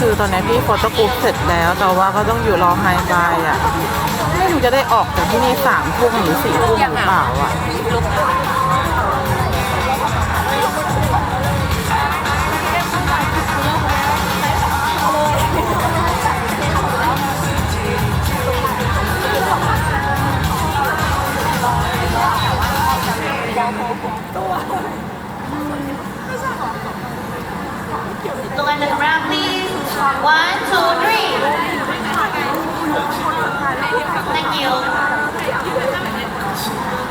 คือตอนนี้พี่โฟโต้กรุ๊ปเสร็จแล้ว แต่ว่าก็ต้องอยู่รอไฮบายอะ ไม่รู้จะได้ออกจากที่นี่สามทุ่มหรือสี่ทุ่มหรือเปล่าอะลง at the front please one two three. Thank you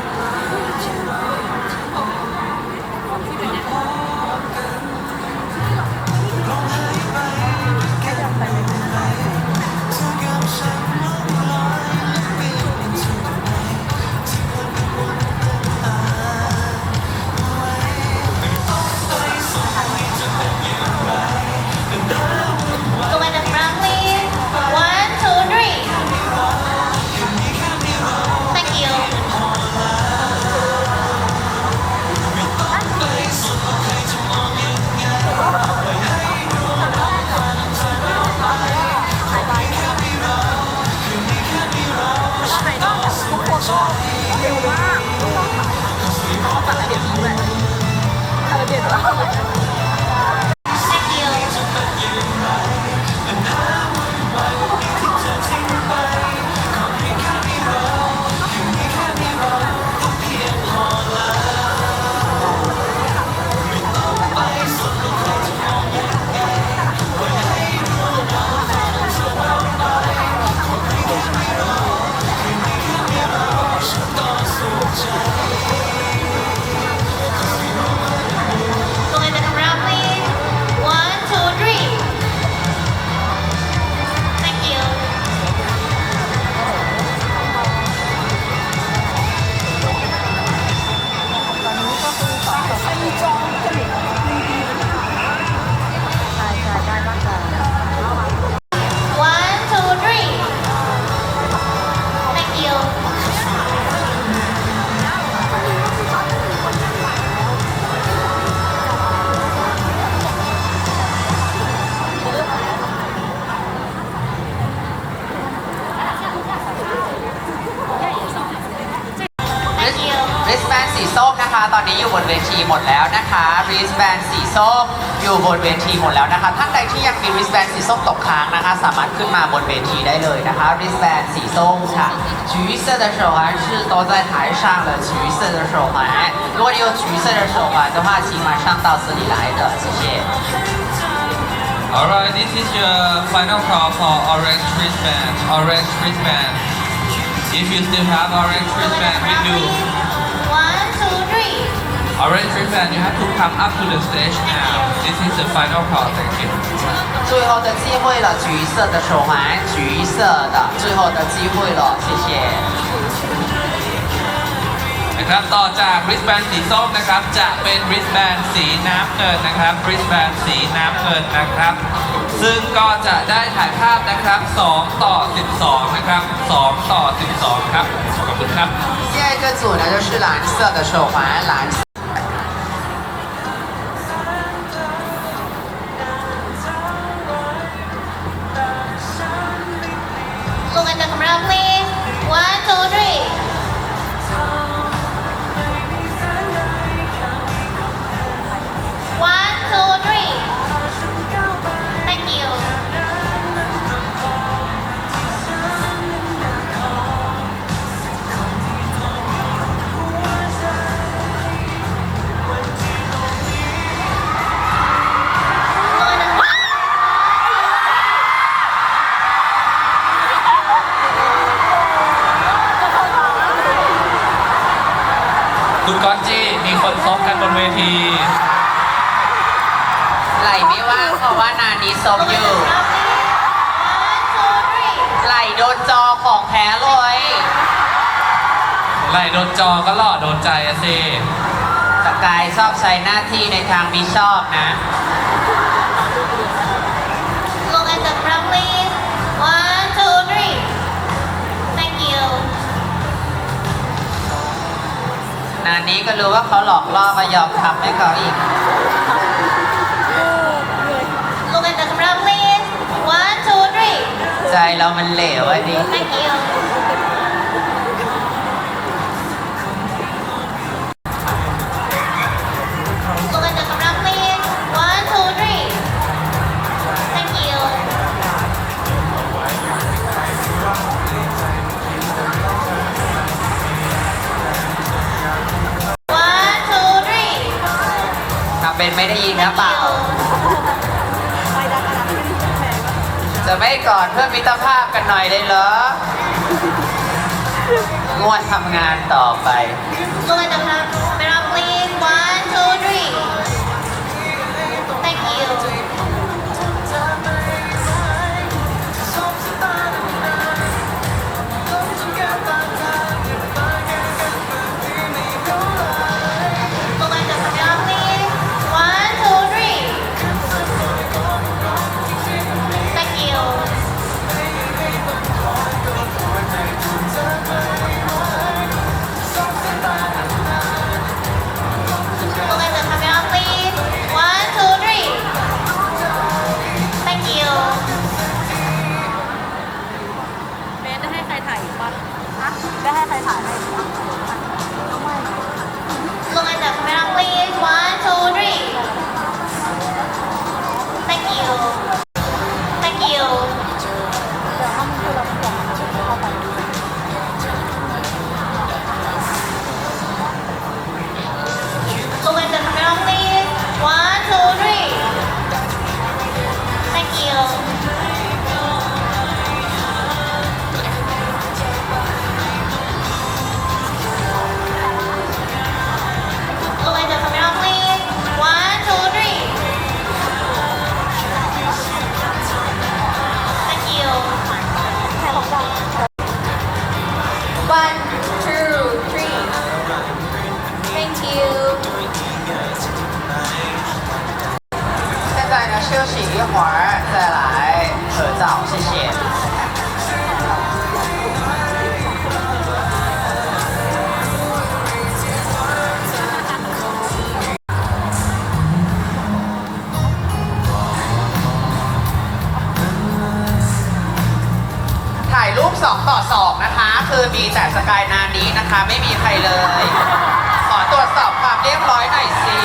หมดแล้วนะคะริสแบนสีส้มอยู่บนเวทีหมดแล้วนะคะ ท่านใดที่ยังมีริสแบนสีส้มตกค้างนะคะ สามารถขึ้นมาบนเวทีได้เลยนะคะริสแบนสีส้มค่ะ橘色的手环是都在台上的橘色的手环如果你有橘色的手环的话请马上到这里来的谢谢 Alright, this is your final call for orange wristband. Orange wristband. If you still have orange wristband with you, one two three Alright, tree fan, you have to come up to the stage now. This is the final call. Thank you. 最后的机会了，橘色的手环，橘色的，最后的机会了，谢谢。นะครับต่อจาก wristband สีส้มนะครับ จะเป็น wristband สีน้ำเงินนะครับ wristband สีน้ำเงินนะครับ ซึ่งก็จะได้ถ่ายภาพนะครับ 2 ต่อ 12 นะครับ 2 ต่อ 12 ครับ ขอบคุณครับ下一个组呢就是蓝色的手环，蓝。 ซบ Look อยู่ ไหลโดนจอของแพ้เลย ไหลโดนจอก็หล่อโดนใจอะสิสกายชอบใช้หน้าที่ในทางมิชอบนะ Look at the camera, please. One, two, three. Thank you. นานี้ก็รู้ว่าเขาหลอกล่อก็ยอมทำให้เขาอีก ใจเรามันเหลวอะดิ Thank you. Look at the camera, please. One, two, three. Thank you. One, two, three. ทำเป็นไม่ได้ยินนะเปล่า จะไม่กอดเพื่อมิตรภาพกันหน่อยได้เหรอง่วนทำงานต่อไป Look at the camera, please. 你。 สกายนานี้นะคะ ไม่มีใครเลย ขอตรวจสอบความเรียบร้อยหน่อยสิ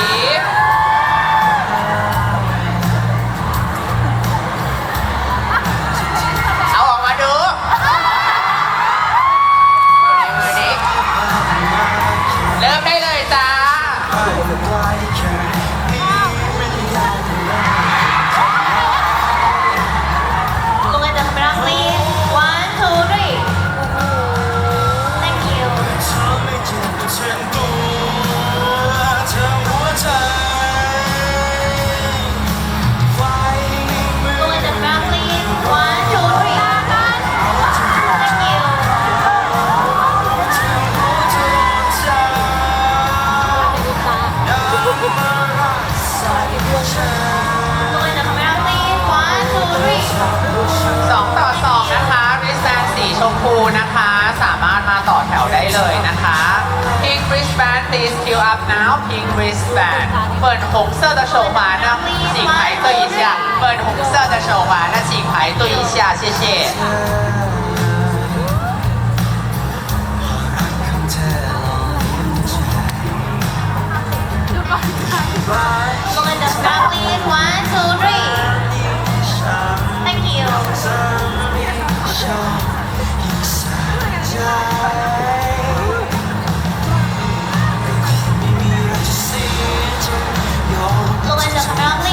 please queue up now pink wristband 粉红色的手环呢，请排队一下。粉红色的手环呢，请排队一下，谢谢。Thank you. পড়াশোনা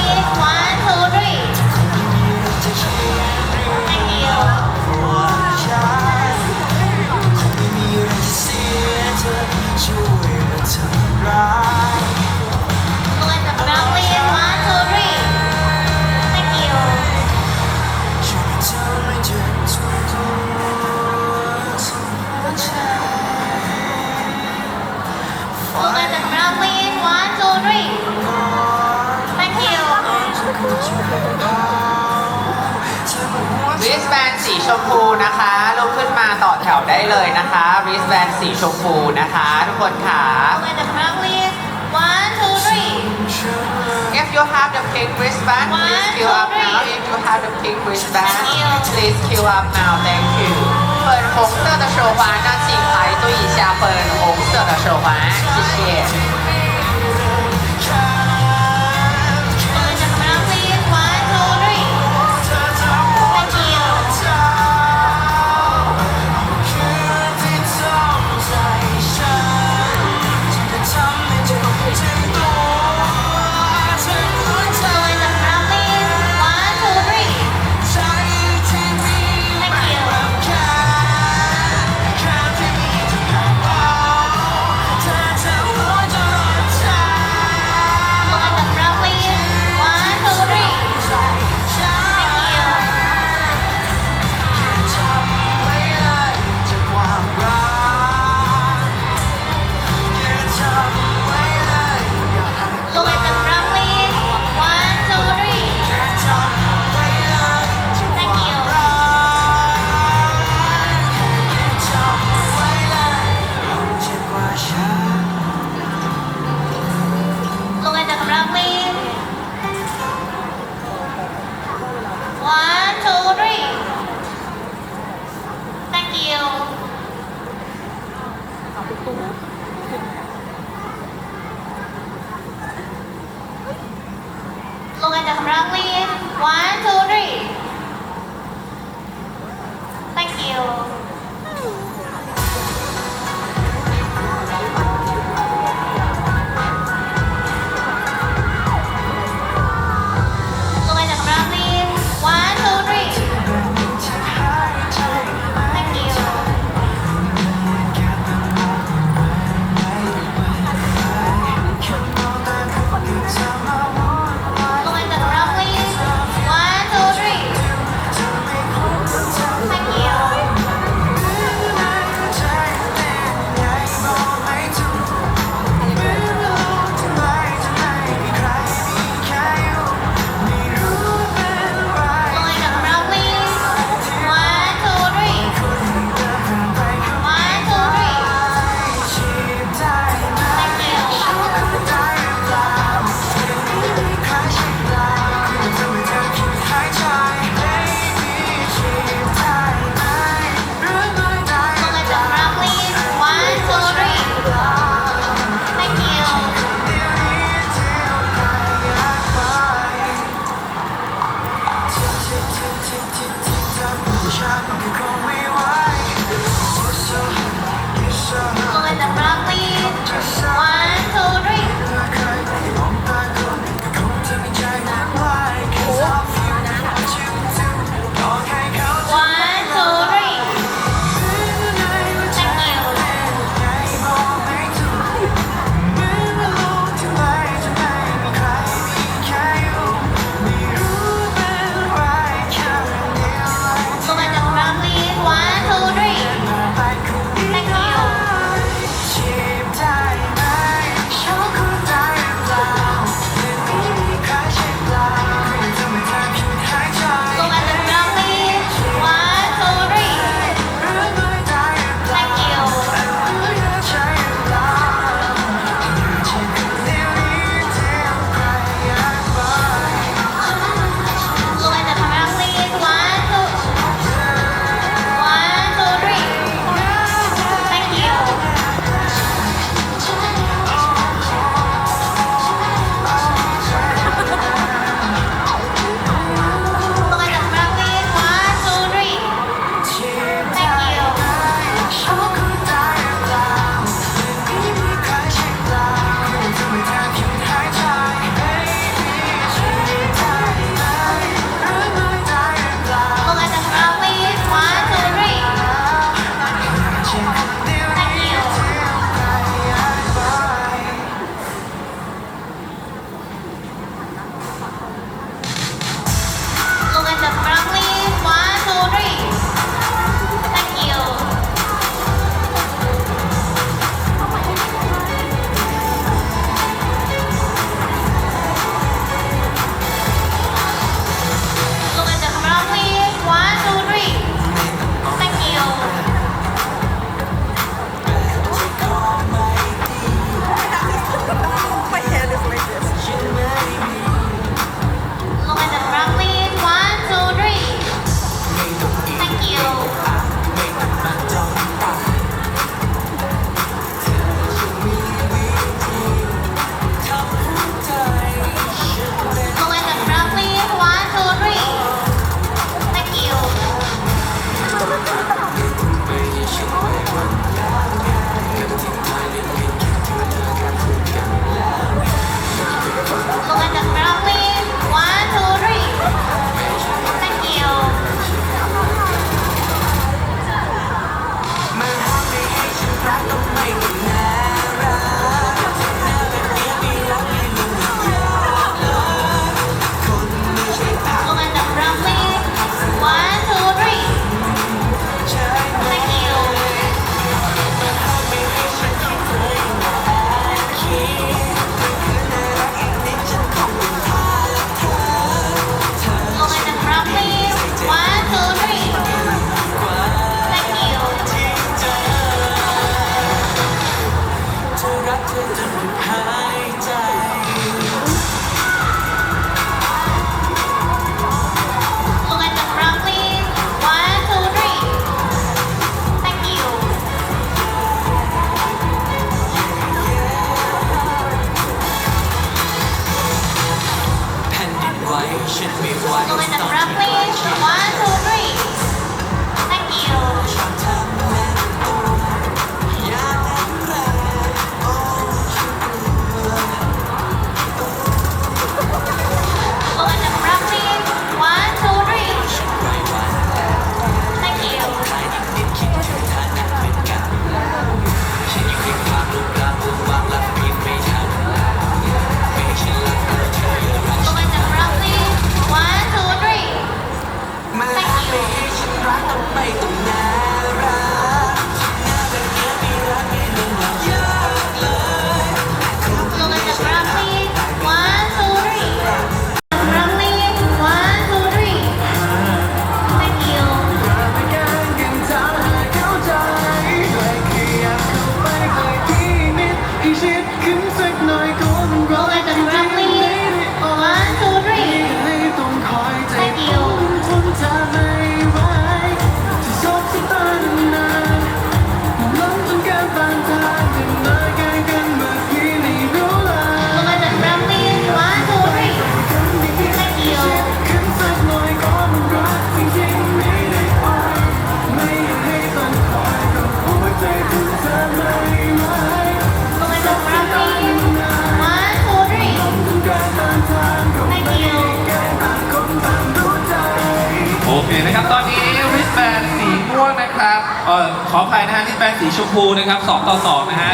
ขออภัยนะฮะริสแบนสีชมพูนะครับ2ต่อ2นะฮะ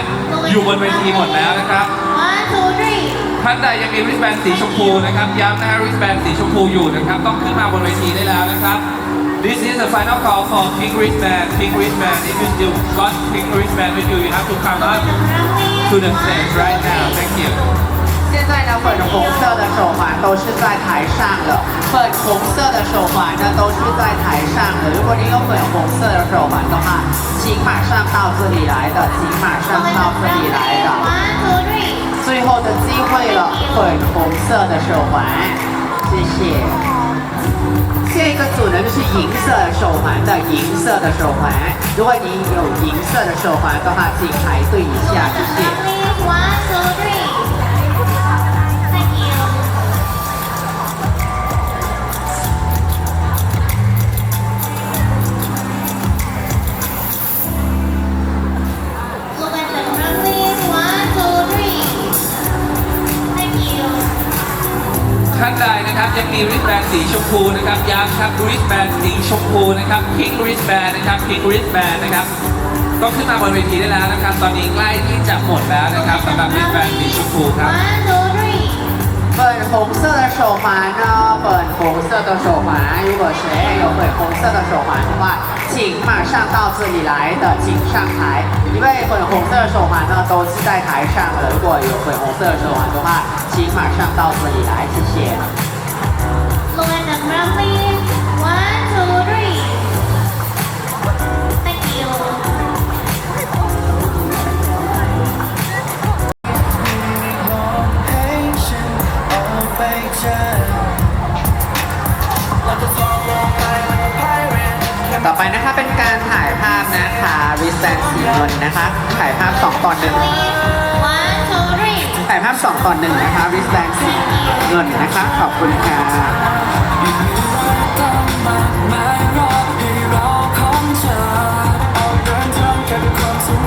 อยู่บนเวทีหมดแล้วนะครับ One, two, three. ท่านใดยังมีริสแบนสีชมพูนะครับย้ำนะฮะริสแบนสีชมพูอยู่นะครับต้องขึ้นมาบนเวทีได้แล้วนะครับ This is the final call for pink wristband. Pink wristband. If you still got pink wristband with you, you have to come up to the stage right now. Thank you. 现在呢，粉红色的手环都是在台上的，粉红色的手环呢都是在台上的。如果你有粉红色的手环的话，请马上到这里来的，请马上到这里来的。最后的机会了，粉红色的手环，谢谢。下一个组呢就是银色手环的银色的手环，如果你有银色的手环的话，请排队一下，谢谢。 ท่านใดนะครับยังมีริสแบนสีชมพูนะครับย้ำครับริสแบนสีชมพูนะครับพิงริสแบนนะครับพิงริสแบนนะครับต้องขึ้นมาบนเวทีได้แล้วนะครับ ตอนนี้ใกล้ที่จะหมดแล้วนะครับสำหรับริสแบนสีชมพูครับ One, two, three. 粉红色的手环呢？粉红色的手环，如果谁有粉红色的手环的话， 请马上到这里来的，请上台。因为粉红色的手环呢都是在台上的，如果有粉红色的手环的话，请马上到这里来，谢谢。 ต่อไปนะคะเป็นการถ่ายภาพนะคะวิสแตนสีเงินนะคะ ถ่ายภาพ2ต่อหนึ่งถ่ายภาพ2ต่อหนึ่งนะคะวิสแตนสีเงินนะคะ ขอบคุณค่ะ Look at the front,